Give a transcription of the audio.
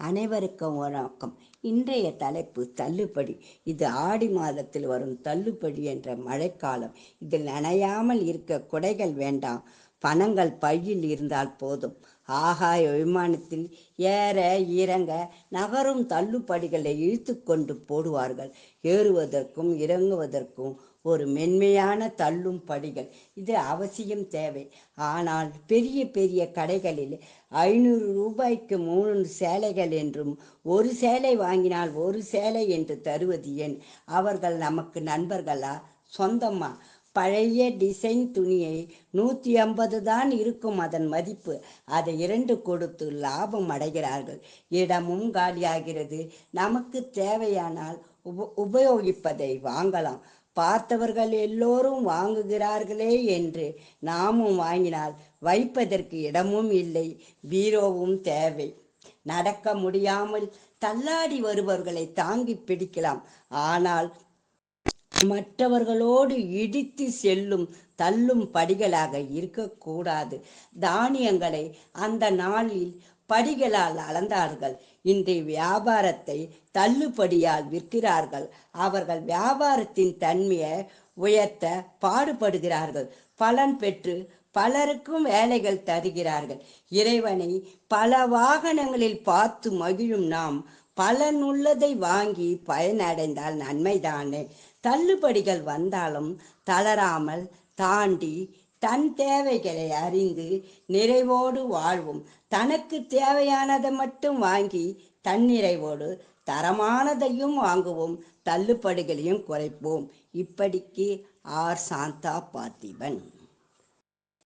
அனைவருக்கும் வணக்கம். இன்றைய தலைப்பு தள்ளுபடி. இது ஆடி மாதத்தில் வரும் தள்ளுபடி என்ற மழைக்காலம். இதில் நனையாமல் இருக்க குடைகள் வேண்டாம். பணங்கள் பையில் இருந்தால் போதும். ஆகாய விமானத்தில் ஏற இறங்க நகரும் தள்ளுபடிகளை இழுத்து கொண்டு போடுவார்கள். ஏறுவதற்கும் இறங்குவதற்கும் ஒரு மென்மையான தள்ளும் படிகள். இது அவசியம் தேவை. ஆனால் பெரிய பெரிய கடைகளில் ஐநூறு ரூபாய்க்கு மூணு சேலைகள் என்றும் ஒரு சேலை வாங்கினால் ஒரு சேலை என்று தருவது ஏன்? அவர்கள் நமக்கு நண்பர்களா? சொந்தமா? பழைய டிசைன் துணியை நூற்றி ஐம்பது தான் இருக்கும் அதன் மதிப்பு. அதை இரண்டு கொடுத்து லாபம் அடைகிறார்கள். இடமும் காலியாகிறது. நமக்கு தேவையானால் உப உபயோகிப்பதை வாங்கலாம். பார்த்தவர்கள் எல்லோரும் வாங்குகிறார்களே என்று நாமும் வாங்கினால் வைப்பதற்கு இடமும் இல்லை பீரோவும் தேவை. நடக்க முடியாமல் தள்ளாடி வருபவர்களை தாங்கி பிடிக்கலாம். ஆனால் மற்றவர்களோடு இடித்து செல்லும் தள்ளும் படிகளாக இருக்கக்கூடாது. தானியங்களை அந்த நாளில் படிகளால் அளந்தார்கள். இன்றைய வியாபாரத்தை தள்ளுபடியால் விற்கிறார்கள். அவர்கள் வியாபாரத்தின் தன்மையை உயர்த்த பாடுபடுகிறார்கள். பலன் பெற்று பலருக்கும் வேலைகள் தருகிறார்கள். இறைவனை பல வாகனங்களில் பார்த்து மகிழும் நாம் பலனுள்ளதை வாங்கி பயனடைந்தால் நன்மைதானே. தள்ளுபடிகள் வந்தாலும் தளராமல் தாண்டி தன் தேவைகளை அறிந்து நிறைவோடு வாழ்வோம். தனக்கு தேவையானதை மட்டும் வாங்கி தன்னிறைவோடு தரமானதையும் வாங்குவோம். தள்ளுபடிகளையும் குறைப்போம். இப்படிக்கு ஆர் சாந்தா பார்த்திபன்